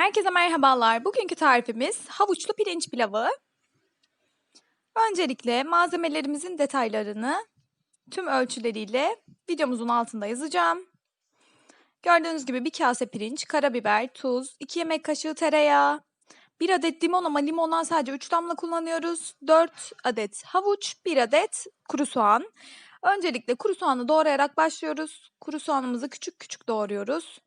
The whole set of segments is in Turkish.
Herkese merhabalar. Bugünkü tarifimiz havuçlu pirinç pilavı. Öncelikle malzemelerimizin detaylarını tüm ölçüleriyle videomuzun altında yazacağım. Gördüğünüz gibi bir kase pirinç, karabiber, tuz, 2 yemek kaşığı tereyağı, 1 adet limon ama limondan sadece 3 damla kullanıyoruz. 4 adet havuç, 1 adet kuru soğan. Öncelikle kuru soğanı doğrayarak başlıyoruz. Kuru soğanımızı küçük küçük doğruyoruz.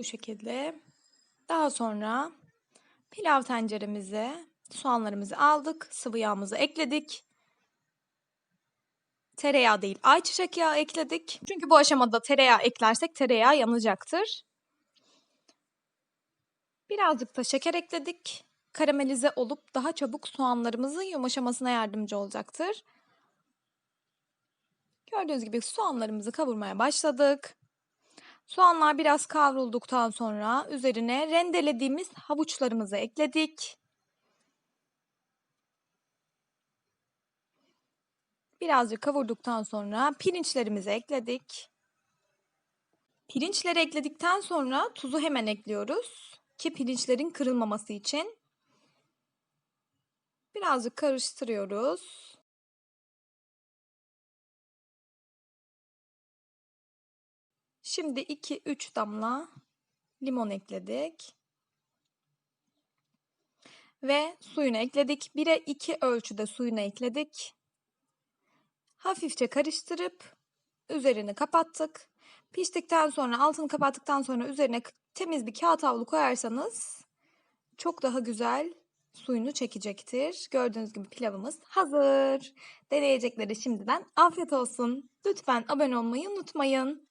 Bu şekilde. Daha sonra pilav tenceremize soğanlarımızı aldık. Sıvı yağımızı ekledik. Tereyağı değil ayçiçek yağı ekledik. Çünkü bu aşamada tereyağı eklersek tereyağı yanacaktır. Birazcık da şeker ekledik. Karamelize olup daha çabuk soğanlarımızın yumuşamasına yardımcı olacaktır. Gördüğünüz gibi soğanlarımızı kavurmaya başladık. Soğanlar biraz kavrulduktan sonra üzerine rendelediğimiz havuçlarımızı ekledik. Birazcık kavurduktan sonra pirinçlerimizi ekledik. Pirinçleri ekledikten sonra tuzu hemen ekliyoruz ki pirinçlerin kırılmaması için. Birazcık karıştırıyoruz. Şimdi 2-3 damla limon ekledik. Ve suyunu ekledik. 1'e 2 ölçüde suyunu ekledik. Hafifçe karıştırıp üzerini kapattık. Piştikten sonra altını kapattıktan sonra üzerine temiz bir kağıt havlu koyarsanız çok daha güzel suyunu çekecektir. Gördüğünüz gibi pilavımız hazır. Deneyecekleri şimdiden afiyet olsun. Lütfen abone olmayı unutmayın.